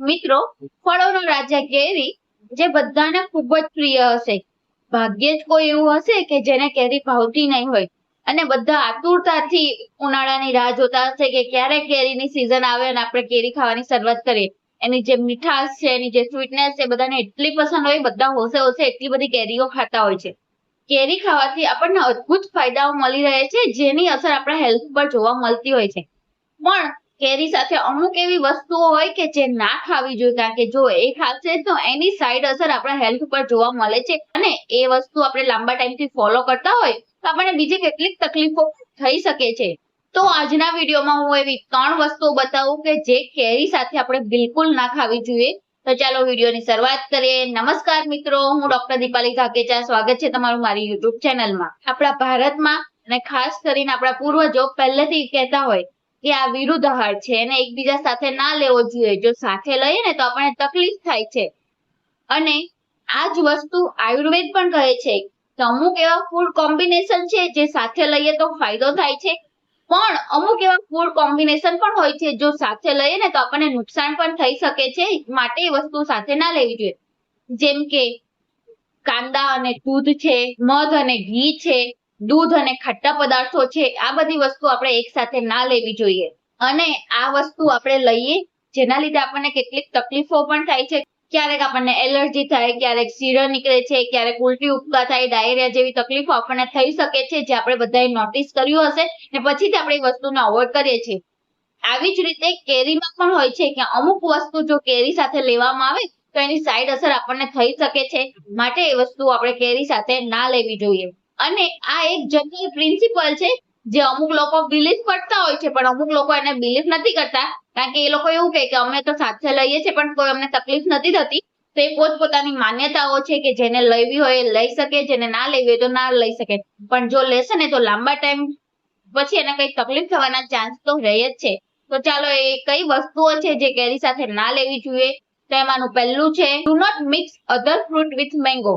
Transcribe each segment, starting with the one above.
મિત્રો, ફળોનો રાજા કેરી, જે બધાને ખૂબ જ પ્રિય હશે. ભાગ્યે જ કોઈ એવું હશે કે જેને કેરી ભાવતી નહીં હોય. અને બધા આતુરતાથી ઉનાળાની રાહ જોતા હશે કે ક્યારે કેરીની સિઝન આવે અને આપણે કેરી ખાવાની શરૂઆત કરીએ. એની જે મીઠાશ છે, એની જે સ્વીટનેસ છે બધાને એટલી પસંદ હોય, બધા હોશે હોશે એટલી બધી કેરીઓ ખાતા હોય છે. કેરી ખાવાથી આપણને અદ્ભુત ફાયદાઓ મળી રહે છે, જેની અસર આપણા હેલ્થ પર જોવા મળતી હોય છે. પણ કેરી સાથે અમુક એવી વસ્તુઓ હોય કે જે ના ખાવી જોઈએ, કારણ કે જો એ ખાશે તો એની સાઈડ અસર આપણા હેલ્થ પર જોવા મળે છે. અને એ વસ્તુ આપણે લાંબા ટાઈમથી ફોલો કરતા હોય, તો આપણને બીજી કેટલીક તકલીફો થઈ શકે છે. તો આજના વિડીયોમાં હું એવી ત્રણ વસ્તુઓ બતાવું કે જે કેરી સાથે આપણે બિલકુલ ના ખાવી જોઈએ. તો ચાલો વિડીયોની શરૂઆત કરીએ. નમસ્કાર મિત્રો, હું ડોક્ટર દીપાલી ઘાકેચા સ્વાગત છે તમારું મારી યુટ્યુબ ચેનલમાં આપણા ભારતમાં અને ખાસ કરીને આપણા પૂર્વજો પહેલેથી કહેતા હોય કે આ વિરુદ્ધ આહાર છે, એને એકબીજા સાથે ના લેવો જોઈએ. જો સાથે લઈએ ને તો આપણને તકલીફ થાય છે. અને આ જ વસ્તુ આયુર્વેદ પણ કહે છે કે અમુક એવા ફૂડ કોમ્બિનેશન છે જે સાથે લઈએ તો ફાયદો થાય છે. પણ અમુક એવા ફૂડ કોમ્બિનેશન પણ હોય છે જો સાથે લઈએ ને તો આપણને નુકસાન પણ થઈ શકે છે, માટે એ વસ્તુ સાથે ના લેવી જોઈએ. જેમ કે કાંદા અને દૂધ છે, મધ અને ઘી છે દૂધ અને ખટ્ટા પદાર્થો છે, આ બધી વસ્તુ આપણે એક સાથે ના લેવી જોઈએ. અને આ વસ્તુ આપણે લઈએ, જેના લીધે આપણને કેટલીક તકલીફો પણ થાય છે. ક્યારેક આપણને એલર્જી થાય, ક્યારેક શીરો નીકળે છે, ક્યારેક ઉલટી ઉપકા થાય, ડાયરિયા જેવી તકલીફો આપણને થઈ શકે છે, જે આપણે બધાએ નોટિસ કર્યું હશે, ને પછીથી આપણે એ વસ્તુને અવોઈડ કરીએ છીએ. આવી જ રીતે કેરીમાં પણ હોય છે કે અમુક વસ્તુ જો કેરી સાથે લેવામાં આવે, તો એની સાઈડ અસર આપણને થઈ શકે છે. માટે એ વસ્તુ આપણે કેરી સાથે ના લેવી જોઈએ. અને આ એક જનરલ પ્રિન્સિપલ છે, જે અમુક લોકો બિલીફ કરતા હોય છે, પણ અમુક લોકો એને બિલીફ નથી કરતા. કારણ કે એ લોકો એવું કહે કે અમે તો સાથે લઈએ છીએ, પણ કોઈ અમને તકલીફ નથી થતી. તો એ પોતપોતાની માન્યતાઓ છે કે જેને લેવી હોય એ લઈ શકે, જેને ના લેવી હોય તો ના લઈ શકે. પણ જો લેશે ને તો લાંબા ટાઈમ પછી એને કઈ તકલીફ થવાના ચાન્સ તો રહે જ છે. તો ચાલો એ કઈ વસ્તુઓ છે જે કેરી સાથે ના લેવી જોઈએ? તો એમાંનું પહેલું છે do not mix other fruit with mango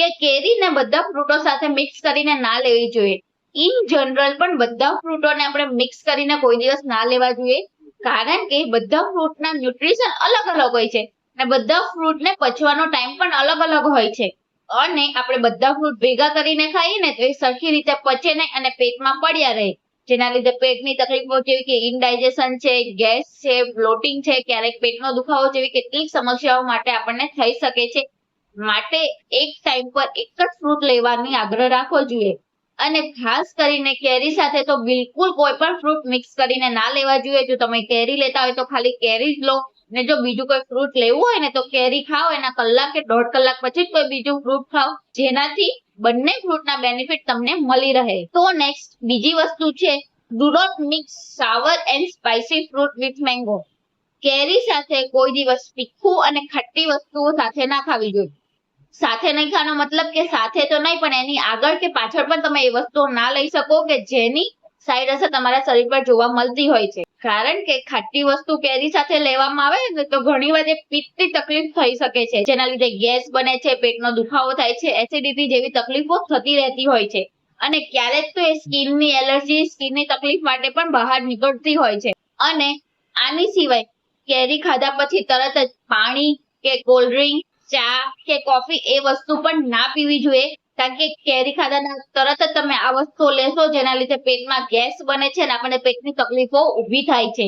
કે કેરીને બધા ફ્રૂટો સાથે મિક્સ કરીને ના લેવી જોઈએ. ઇન જનરલ પણ બધા ફ્રૂટોને આપણે મિક્સ કરીને કોઈ દિવસ ના લેવા જોઈએ. કારણ કે બધા ફ્રૂટના ન્યુટ્રિશન અલગ અલગ હોય છે. અને બધા ફ્રૂટને પચવાનો ટાઈમ પણ અલગ અલગ હોય છે. અને આપણે બધા ફ્રૂટ ભેગા કરીને ખાઈએ ને તો એ સરખી રીતે પચે નહીં અને પેટમાં પડ્યા રહે. જેના લીધે પેટની તકલીફો જેવી કે ઇનડાયજેશન છે, ગેસ છે બ્લોટિંગ છે, ક્યારેક પેટનો દુખાવો જેવી કેટલીક સમસ્યાઓ માટે આપણને થઈ શકે છે. માટે એક ટાઈમ પર એક જ ફ્રૂટ લેવાની આગ્રહ રાખવો જોઈએ. અને ખાસ કરીને કેરી સાથે તો બિલકુલ કોઈ પણ ફ્રૂટ મિક્સ કરીને ના લેવા જોઈએ. જો તમે કેરી લેતા હોય તો ખાલી કેરી જ લો. ને જો બીજું કોઈ ફ્રૂટ લેવું હોય ને તો કેરી ખાઓ. એના કલાક કે દોઢ કલાક પછી કોઈ બીજું ફ્રૂટ ખાઓ. જેનાથી બંને ફ્રૂટના બેનિફિટ તમને મળી રહે. તો નેક્સ્ટ બીજી વસ્તુ છે do not mix sour and spicy fruit with mango કેરી સાથે કોઈ દિવસ તીખું અને ખટ્ટી વસ્તુઓ સાથે ના ખાવી જોઈએ. સાથે નહીં ખાવાનો મતલબ કે સાથે તો નહીં, પણ એની આગળ કે પાછળ પણ તમે એ વસ્તુઓ ના લઈ શકો કે જેની સાઈડ અસર તમારા શરીર પર જોવા મળતી હોય છે. કારણ કે ખાટી વસ્તુ કેરી સાથે લેવામાં આવે ને તો ઘણી વાર પિત્તની તકલીફ થઈ શકે છે, જેના લીધે ગેસ બને છે, પેટનો દુખાવો થાય છે એસિડિટી જેવી તકલીફો થતી રહેતી હોય છે. અને ક્યારેક તો એ સ્કિનની એલર્જી, સ્કિનની તકલીફ માટે પણ બહાર નીકળતી હોય છે. અને આની સિવાય કેરી ખાધા પછી તરત જ પાણી કે કોલ્ડ ડ્રિંક ચા કે કોફી એ વસ્તુ પણ ના પીવી જોઈએ. કારણ કે કેરી ખાધા તરત જ તમે આ વસ્તુ લેશો જેના લીધે પેટમાં ગેસ બને છે અને આપણને પેટની તકલીફો ઊભી થાય છે.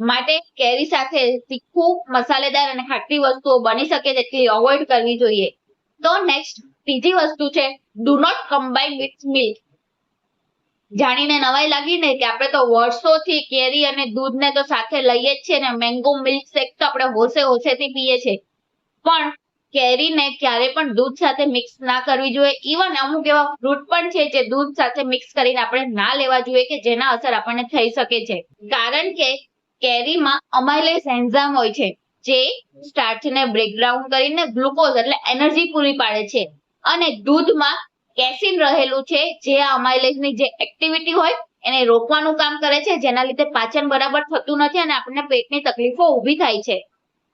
માટે કેરી સાથે તીખું, મસાલેદાર અને ખાટી વસ્તુઓ બની શકે તેટલી અવોઇડ કરવી જોઈએ. તો નેક્સ્ટ ત્રીજી વસ્તુ છે do not combine with milk જાણીને નવાઈ લાગી ને કે આપણે તો વર્ષોથી કેરી અને દૂધને તો સાથે લઈએ જ છીએ ને મેંગો મિલ્ક શેક તો આપણે હોશે હોશેથી પીએ છીએ. પણ કેરીને ક્યારે પણ દૂધ સાથે મિક્સ ના કરવી જોઈએ. ઇવન અમુક એવા ફ્રૂટ પણ છે જે દૂધ સાથે મિક્સ કરીને આપણે ના લેવા જોઈએ કે જેના અસર આપણને થઈ શકે છે. કારણ કે કેરીમાં અમાઇલેસ એન્ઝામ હોય છે, જે સ્ટાર્ચને બ્રેકડાઉન કરીને ગ્લુકોઝ એટલે એનર્જી પૂરી પાડે છે. અને દૂધમાં કેસિન રહેલું છે, જે આ અમાઇલેસની જે એક્ટિવિટી હોય, એને રોકવાનું કામ કરે છે, જેના લીધે પાચન બરાબર થતું નથી અને આપણને પેટની તકલીફો ઊભી થાય છે.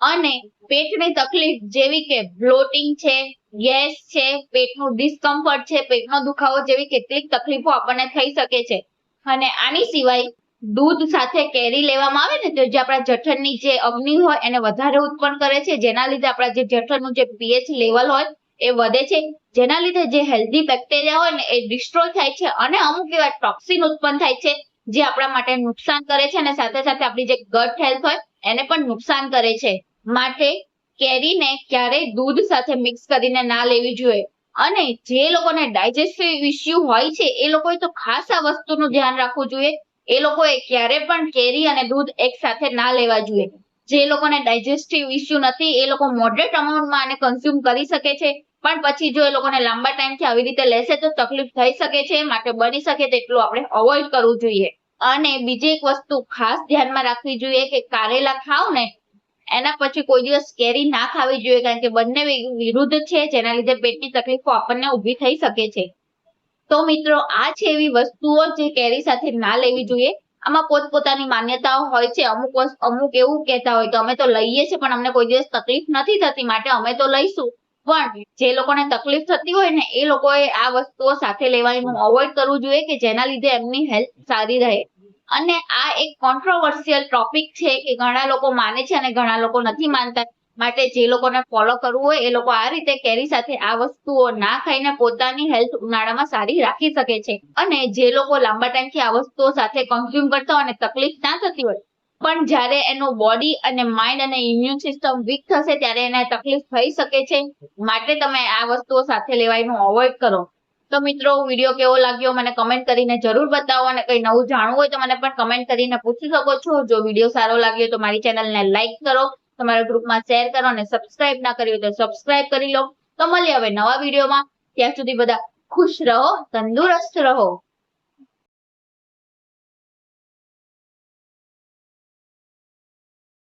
અને પેટની તકલીફ જેવી કે બ્લોટિંગ છે, ગેસ છે, પેટનું ડિસ્કમ્ફર્ટ છે, પેટનો દુખાવો જેવી કેટલીક તકલીફો આપણને થઈ શકે છે. અને આની સિવાય દૂધ સાથે કેરી લેવામાં આવે ને, તો જે આપણા જઠરની જે અગ્નિ હોય એને વધારે ઉત્પન્ન કરે છે, જેના લીધે આપણા જે જઠરનું જે પીએચ લેવલ હોય એ વધે છે, જેના લીધે જે હેલ્ધી બેક્ટેરિયા હોય ને એ ડિસ્ટ્રોય થાય છે અને અમુક એવા ટોક્સિન ઉત્પન્ન થાય છે, જે આપણા માટે નુકસાન કરે છે અને સાથે સાથે આપણી જે ગટ હેલ્થ હોય એને પણ નુકસાન કરે છે. માટે કેરીને ક્યારેય દૂધ સાથે મિક્સ કરીને ના લેવી જોઈએ. અને જે લોકોને ડાયજેસ્ટિવ ઇસ્યુ હોય છે, એ લોકોએ તો ખાસ આ વસ્તુનું ધ્યાન રાખવું જોઈએ. એ લોકોએ ક્યારે પણ કેરી અને દૂધ એક સાથે ના લેવા જોઈએ. જે લોકોને ડાયજેસ્ટિવ ઇસ્યુ નથી, એ લોકો મોડરેટ અમાઉન્ટમાં આને કન્ઝ્યુમ કરી શકે છે. પણ પછી જો એ લોકોને લાંબા ટાઈમથી આવી રીતે લેશે તો તકલીફ થઈ શકે છે, માટે બની શકે તેટલું આપણે અવોઇડ કરવું જોઈએ. અને બીજી એક વસ્તુ ખાસ ધ્યાનમાં રાખવી જોઈએ કે કારેલા ખાવ ને એના પછી કોઈ દિવસ કેરી ના ખાવી જોઈએ, કારણ કે બંને વિરુદ્ધ છે, જેના લીધે પેટની તકલીફો આપણને ઊભી થઈ શકે છે. તો મિત્રો, આ છે એવી વસ્તુઓ જે કેરી સાથે ના લેવી જોઈએ. આમાં પોતપોતાની માન્યતાઓ હોય છે. અમુક અમુક એવું કહેતા હોય, તો અમે તો લઈએ છીએ, પણ અમને કોઈ દિવસ તકલીફ નથી થતી માટે અમે તો લઈશું. પણ જે લોકોને તકલીફ થતી હોય ને, એ લોકોએ આ વસ્તુઓ સાથે લેવાનું અવોઇડ કરવું જોઈએ કે જેના લીધે એમની હેલ્થ સારી રહે. અને આ એક કોન્ટ્રોવર્સિયલ ટોપિક છે કે ઘણા લોકો માને છે અને ઘણા લોકો નથી માનતા. માટે જે લોકોને ફોલો કરવું હોય, એ લોકો આ રીતે કેરી સાથે આ વસ્તુઓ ના ખાઈને પોતાની હેલ્થ ઉનાળામાં સારી રાખી શકે છે. અને જે લોકો લાંબા ટાઈમથી આ વસ્તુઓ સાથે કન્ઝ્યુમ કરતા હોય અને તકલીફ ના થતી હોય, પણ જ્યારે એનું બોડી અને માઇન્ડ અને ઇમ્યુન સિસ્ટમ વીક થશે ત્યારે એને તકલીફ થઈ શકે છે. માટે તમે આ વસ્તુઓ સાથે લેવાયનું અવોઇડ કરો. તો મિત્રો, વીડિયો કેવો લાગ્યો મને કમેન્ટ કરીને જરૂર બતાવો અને કંઈ નવું જાણવું હોય તો મને પણ કમેન્ટ કરીને પૂછી શકો છો. જો વીડિયો સારો લાગ્યો તો મારી ચેનલને લાઈક કરો, તમારા ગ્રુપમાં શેર કરો અને સબસ્ક્રાઇબ ના કરી હોય તો સબસ્ક્રાઇબ કરી લો. તો મળીએ હવે નવા વિડીયોમાં. ત્યાં સુધી બધા ખુશ રહો, તંદુરસ્ત રહો.